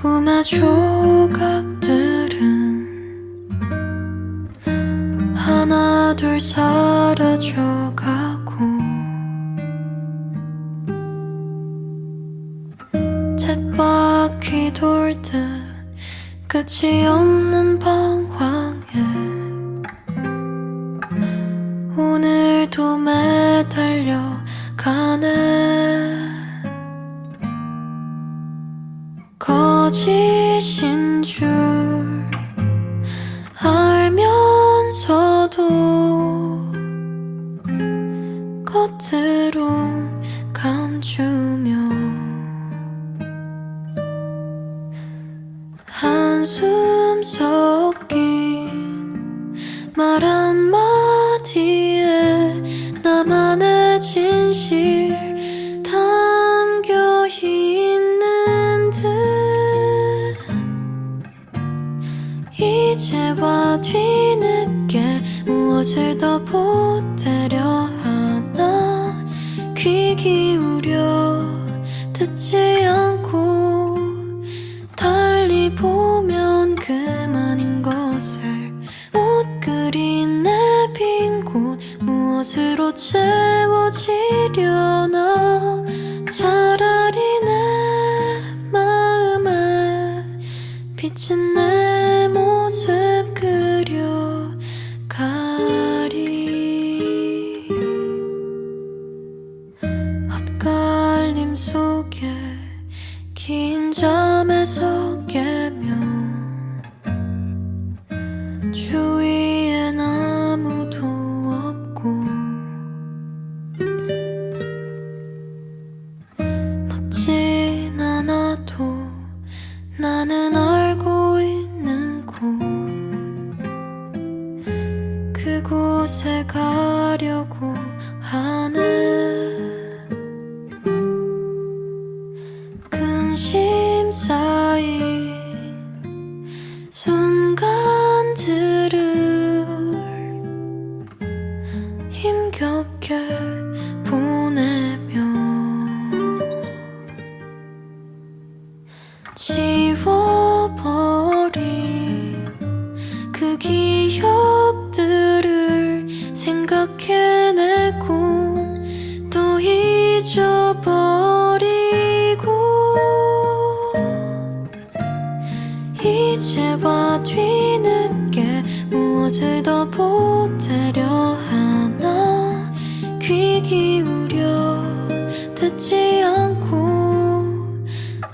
꿈의 조각들은 하나 둘 사라져가고 쳇바퀴 돌 듯 끝이 없는 방황에 오늘도 매달려 가네 거짓인 줄 알면서도 겉으로 감추며 한숨 섞 이제와 뒤늦게 무엇을 더 보태려 하나? 귀 기울여 듣지 않고 달리 보면 그만인 것을 못 그린 내 빈 곳 무엇으로 채워지려나? 차 주위엔 아무도 없고 멋진 않아도 나는 알고 있는 곳. 그곳에 가려고 하네 근심 쌓 I'll. 기울여 듣지 않고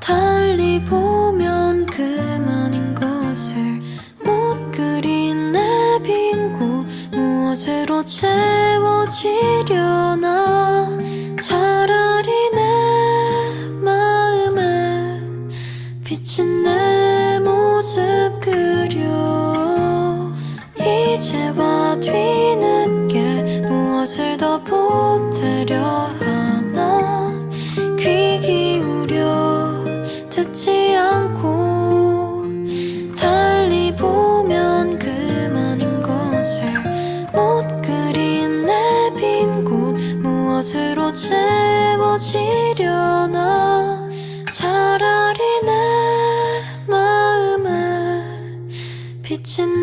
달리 보면 그만인 것을 못 그린 내빈곳 무엇으로 채워지려나 차라리 내 마음에 비친 내 모습 그려 이제와 뒤늦게 무엇을 더 보 채워지려나? 차라리 내 마음에 모습